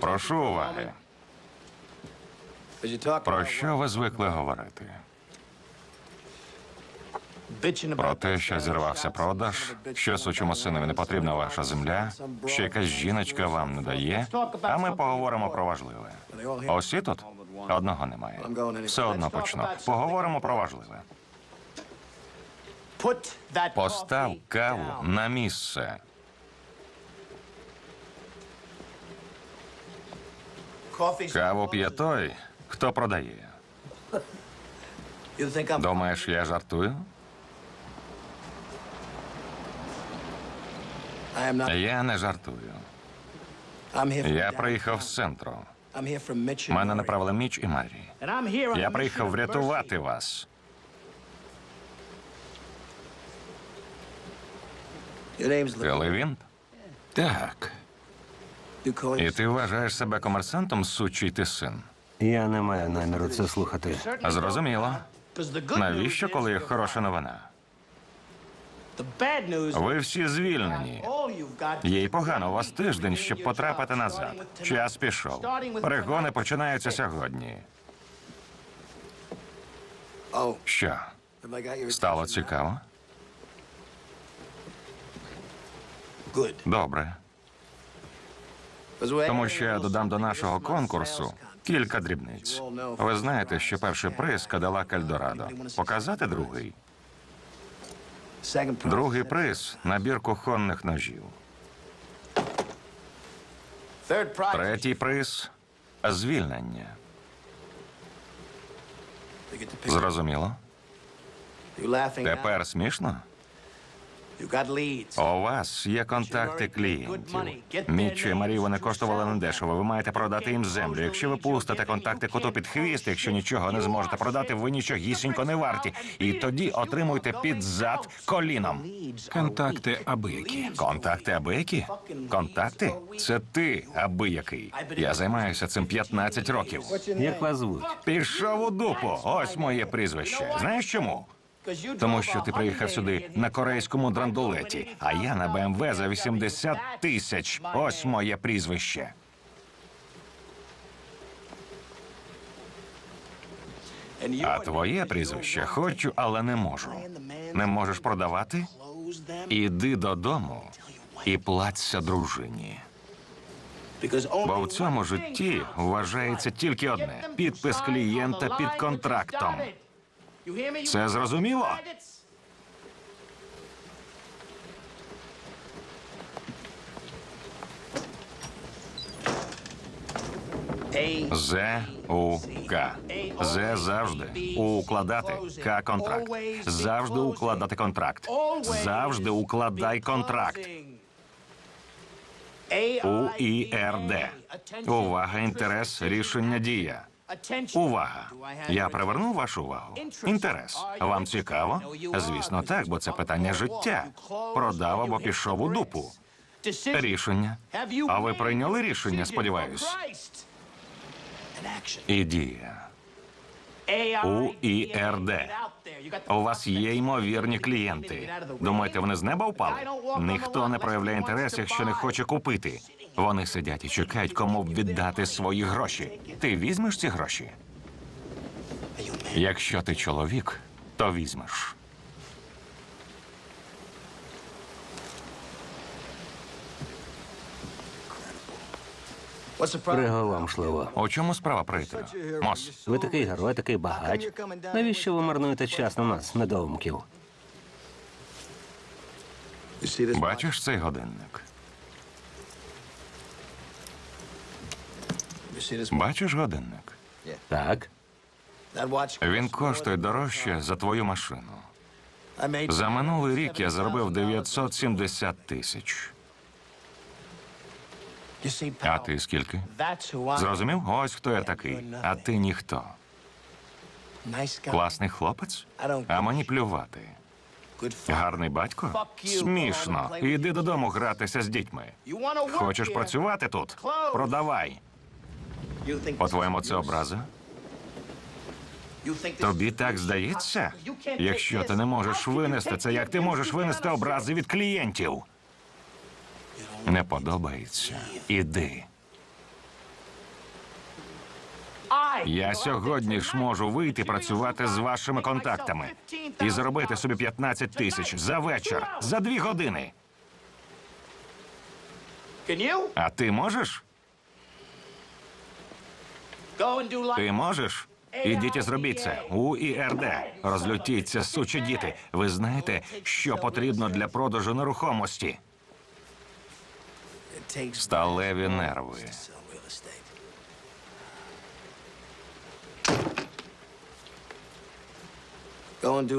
Прошу уваги. Про що ви звикли говорити? Про те, що зірвався продаж, що сучому синові не потрібна ваша земля, що якась жіночка вам не дає, а ми поговоримо про важливе. А Усі тут одного немає. Все одно почну. Поговоримо про важливе. Постав каву на місце. Каву п'є той, хто продає. Думаєш, я жартую? Я не жартую. Я приїхав з центру. Мене направили Міч і Марі. Я приїхав врятувати вас. Ти Левін? Так. І ти вважаєш себе комерсантом, сучий ти син? Я не маю наміру це слухати. Зрозуміло. Навіщо, коли є хороша новина? Ви всі звільнені. Їй погано, у вас тиждень, щоб потрапити назад. Час пішов. Перегони починаються сьогодні. Що? Стало цікаво? Добре. Тому що я додам до нашого конкурсу кілька дрібниць. Ви знаєте, що перший приз Кадилак Ельдорадо. Показати другий. Другий приз набір кухонних ножів. Третій приз звільнення. Зрозуміло? Тепер смішно? У вас є контакти клієнтів. Мічі і Марі вони коштували недешево. Ви маєте продати їм землю. Якщо ви пустите контакти коту під хвіст, якщо нічого не зможете продати, ви нічогісінько не варті. І тоді отримуйте під зад коліном. Контакти абиякі. Контакти абиякі? Контакти? Це ти абиякий. Я займаюся цим 15 років. Як вас звуть? Пішов у дупу. Ось моє прізвище. Знаєш чому? Тому що ти приїхав сюди на корейському драндулеті, а я на БМВ за 80 тисяч. Ось моє прізвище. А твоє прізвище хочу, але не можу. Не можеш продавати? Іди додому і платься дружині. Бо в цьому житті вважається тільки одне: підпис клієнта під контрактом. Це зрозуміло? З У К. З завжди укладати К контракт. Завжди укладати контракт. Завжди укладай контракт. У І Р Д. Увага, інтерес, рішення дія. Увага! Я привернув вашу увагу. Інтерес. Вам цікаво? Звісно, так, бо це питання життя. Продав або пішов у дупу. Рішення. А ви прийняли рішення, сподіваюсь? І дія. У І Р У вас є ймовірні клієнти. Думаєте, вони з неба впали? Ніхто не проявляє інтерес, якщо не хоче купити. Вони сидять і чекають, кому віддати свої гроші. Ти візьмеш ці гроші? Якщо ти чоловік, то візьмеш. Приголомшливо. У чому справа, приятелю? Мос, Ви такий герой, такий багач. Навіщо ви марнуєте час на нас, недоумків? бачиш цей годинник? Бачиш годинник? Так. Він коштує дорожче за твою машину. За минулий рік я заробив 970 тисяч. А ти скільки? Зрозумів? Ось хто я такий. А ти ніхто. Класний хлопець? А мені плювати. Гарний батько? Смішно. Іди додому гратися з дітьми. Хочеш працювати тут? Продавай. По-твоєму, це образа? Тобі так здається? Якщо ти не можеш винести це, як ти можеш винести образи від клієнтів? Не подобається. Іди. Я сьогодні ж можу вийти працювати з вашими контактами і заробити собі 15 тисяч за вечір, за дві години. А ти можеш? Ти можеш? Ідіть і зробіть це. У ІРД. Розлютіться, сучі діти. Ви знаєте, що потрібно для продажу нерухомості? Сталеві нерви.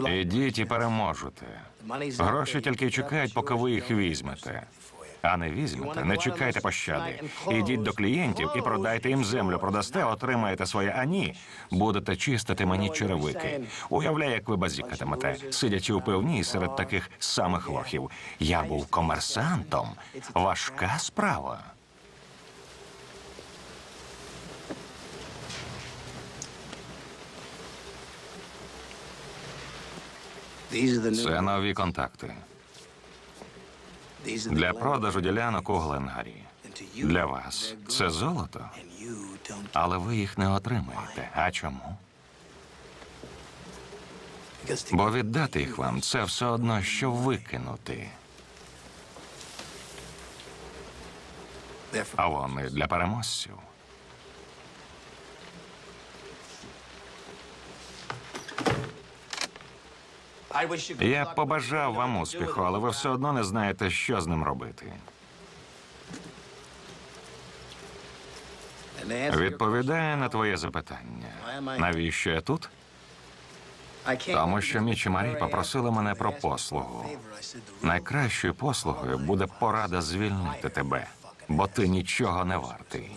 Ідіть і переможете. Гроші тільки чекають, поки ви їх візьмете. А не візьмете, не чекайте пощади. Ідіть до клієнтів і продайте їм землю. Продасте, отримаєте своє ані. Будете чистити мені черевики. Уявляю, як ви базікатимете, сидячи у пивні серед таких самих лохів. Я був комерсантом. Важка справа. Це нові контакти для продажу ділянок у Гленгарі. Для вас це золото, але ви їх не отримаєте. А чому? Бо віддати їх вам це все одно, що викинути. А вони для переможців. Я побажав вам успіху, але ви все одно не знаєте, що з ним робити. Відповідає на твоє запитання. Навіщо я тут? Тому що Міч і Марі попросили мене про послугу. Найкращою послугою буде порада звільнити тебе, бо ти нічого не вартий.